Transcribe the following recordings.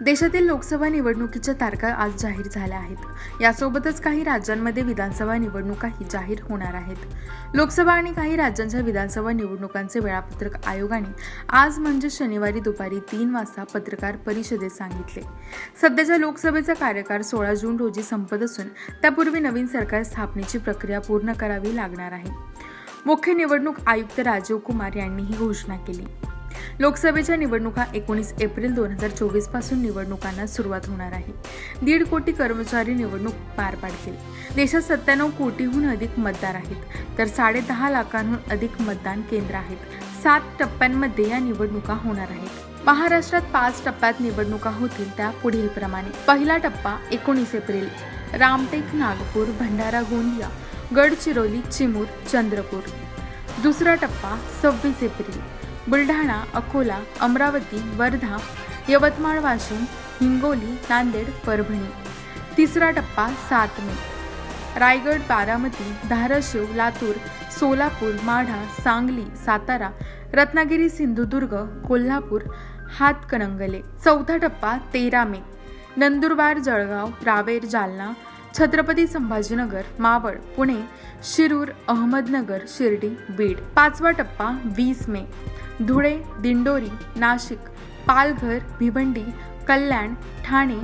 देशातील लोकसभा निवडणुकीच्या तारखा आज जाहीर झाल्या आहेत. यासोबतच काही राज्यांमध्ये विधानसभा निवडणुकाही जाहीर होणार आहेत. लोकसभा आणि काही राज्यांच्या विधानसभा निवडणुकांचे वेळापत्रक आयोगाने आज म्हणजे शनिवारी दुपारी तीन वाजता पत्रकार परिषदेत सांगितले. सध्याच्या लोकसभेचा कार्यकाळ सोळा जून रोजी संपत असून त्यापूर्वी नवीन सरकार स्थापनेची प्रक्रिया पूर्ण करावी लागणार आहे. मुख्य निवडणूक आयुक्त राजीव कुमार यांनी ही घोषणा केली. लोकसभेच्या निवडणुका एकोणीस एप्रिल दोन हजार चोवीसपासून निवडणुकांना सुरुवात होणार आहे. दीड कोटी कर्मचारी निवडणूक पार पाडतील. देशात सत्त्याण्णव कोटीहून अधिक मतदार आहेत. तर साडे दहा लाखांहून अधिक मतदान केंद्र आहेत. सात टप्प्यांमध्ये या निवडणुका होणार आहेत. महाराष्ट्रात पाच टप्प्यात निवडणुका होतील त्या पुढीलप्रमाणे. पहिला टप्पा एकोणीस एप्रिल. रामटेक नागपूर भंडारा गोंदिया गडचिरोली चिमूर चंद्रपूर. दुसरा टप्पा सव्वीस एप्रिल. बुलढाणा अकोला अमरावती वर्धा यवतमाळ वाशिम हिंगोली नांदेड परभणी. तिसरा टप्पा सात मे. रायगड बारामती धाराशिव लातूर सोलापूर माढा सांगली सातारा रत्नागिरी सिंधुदुर्ग कोल्हापूर हातकणंगले. चौथा टप्पा तेरा मे. नंदुरबार जळगाव रावेर जालना छत्रपती संभाजीनगर मावळ पुणे शिरूर अहमदनगर शिर्डी बीड. पाचवा टप्पा वीस मे. धुळे दिंडोरी नाशिक पालघर भिवंडी कल्याण ठाणे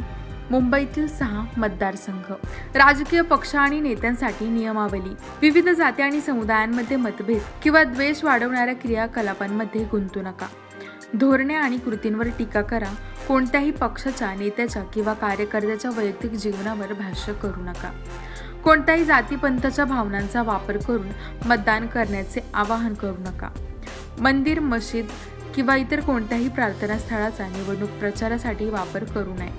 मुंबईतील सहा मतदारसंघ. राजकीय पक्ष आणि नेत्यांसाठी नियमावली. विविध जाती आणि समुदायांमध्ये मतभेद किंवा द्वेष वाढवणाऱ्या क्रियाकलापांमध्ये गुंतू नका. धोरणे आणि कृतींवर टीका करा. कोणत्याही पक्षाच्या नेत्याच्या किंवा कार्यकर्त्याच्या वैयक्तिक जीवनावर भाष्य करू नका. कोणत्याही जातीपंथाच्या भावनांचा वापर करून मतदान करण्याचे आवाहन करू नका. मंदिर मशीद किंवा इतर कोणत्याही प्रार्थनास्थळाचा निवडणूक प्रचारासाठी वापर करू नये.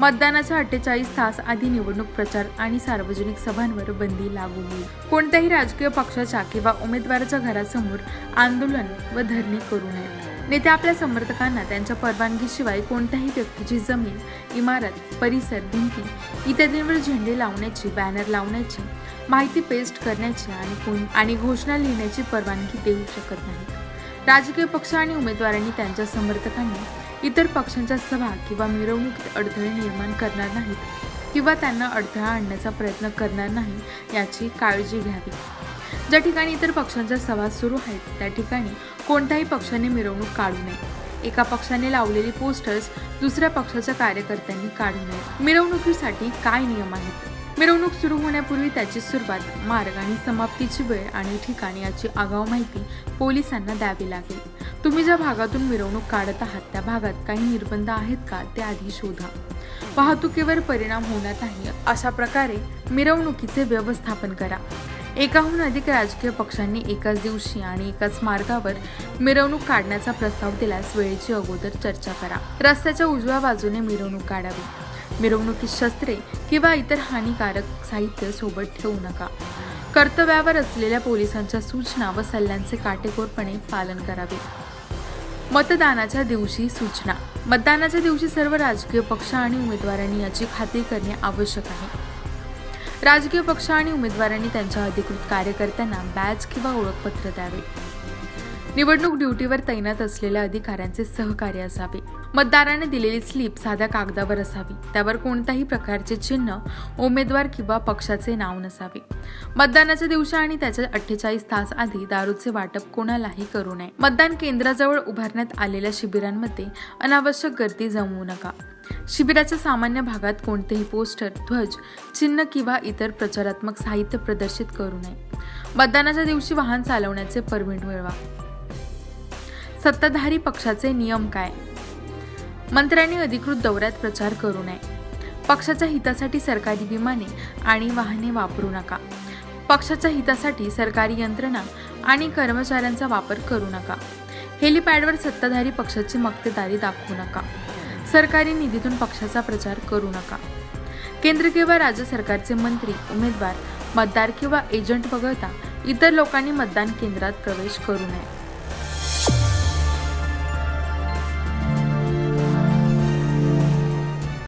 मतदानाच्या अठ्ठेचाळीस तास आधी निवडणूक प्रचार आणि सार्वजनिक सभांवर बंदी लागू होईल. कोणत्याही राजकीय पक्षाच्या किंवा उमेदवाराच्या घरासमोर आंदोलन व धरणे करू नये. नेते आपल्या समर्थकांना त्यांच्या परवानगीशिवाय कोणत्याही व्यक्तीची जमीन इमारत परिसर भिंती इत्यादींवर झेंडे लावण्याची बॅनर लावण्याची माहिती पेस्ट करण्याची आणि कोण आणि घोषणा लिहिण्याची परवानगी देऊ शकत नाही राजकीय पक्ष आणि उमेदवारांनी त्यांच्या समर्थकांनी इतर पक्षांच्या सभा किंवा मिरवणुकीत अडथळे निर्माण करणार नाहीत किंवा त्यांना अडथळा आणण्याचा प्रयत्न करणार नाही याची काळजी घ्यावी. ज्या ठिकाणी इतर पक्षांच्या सभा सुरू आहेत त्या ठिकाणी कोणत्याही पक्षाने मिरवणूक काढू नये. एका पक्षाने लावलेली पोस्टर्स दुसऱ्या पक्षाच्या कार्यकर्त्यांनी काढू नये मिरवणुकीसाठी काय नियम आहेत? मिरवणूक सुरू होण्यापूर्वी त्याची सुरुवात मार्ग आणि समाप्तीची वेळ आणि ठिकाण याची आगाऊ माहिती पोलिसांना द्यावी लागेल. तुम्ही ज्या भागातून मिरवणूक काढत आहात त्या भागात काही निर्बंध आहेत का ते आधी शोधा. वाहतुकीवर परिणाम होणार नाही अशा प्रकारे मिरवणुकीचे व्यवस्थापन करा. एकाहून अधिक राजकीय पक्षांनी एकाच दिवशी आणि एकाच मार्गावर मिरवणूक काढण्याचा प्रस्ताव दिल्यास वेळेची अगोदर चर्चा करा. रस्त्याच्या उजव्या बाजूने मिरवणूक काढावी. मिरवणुकीत शस्त्रे किंवा इतर हानिकारक साहित्य सोबत ठेवू नका. कर्तव्यावर असलेल्या पोलिसांच्या सूचना व सल्ल्यांचे काटेकोरपणे पालन करावे. मतदानाच्या दिवशी सूचना. मतदानाच्या दिवशी सर्व राजकीय पक्ष आणि उमेदवारांनी याची खात्री करणे आवश्यक आहे. राजकीय पक्ष आणि उमेदवारांनी त्यांच्या अधिकृत कार्यकर्त्यांना बॅच किंवा ओळखपत्र द्यावे. निवडणूक ड्युटीवर तैनात असलेल्या अधिकाऱ्यांचे सहकार्य असावे. मतदाराने दिलेली स्लिप साध्या कागदावर असावी. त्यावर कोणत्याही प्रकारचे चिन्ह उमेदवार किंवा पक्षाचे नाव नसावे. मतदानाच्या दिवशी आणि त्याच्या अठ्ठेचाळीस तास आधी दारूचे वाटप कोणालाही करू नये. मतदान केंद्राजवळ उभारण्यात आलेल्या शिबिरांमध्ये अनावश्यक गर्दी जमवू नका. शिबिराच्या सामान्य भागात कोणतेही पोस्टर ध्वज चिन्ह किंवा इतर प्रचारात्मक साहित्य प्रदर्शित करू नये. मतदानाच्या दिवशी वाहन चालवण्याचे परमिट मिळवा. सत्ताधारी पक्षाचे नियम काय? मंत्र्यांनी अधिकृत दौऱ्यात प्रचार करू नये. पक्षाच्या हितासाठी सरकारी विमाने आणि वाहने वापरू नका. पक्षाच्या हितासाठी सरकारी यंत्रणा आणि कर्मचाऱ्यांचा वापर करू नका. हेलिपॅडवर सत्ताधारी पक्षाची मक्तेदारी दाखवू नका. सरकारी निधीतून पक्षाचा प्रचार करू नका. केंद्र किंवा राज्य सरकारचे मंत्री उमेदवार मतदार किंवा एजंट वगळता इतर लोकांनी मतदान केंद्रात प्रवेश करू नये.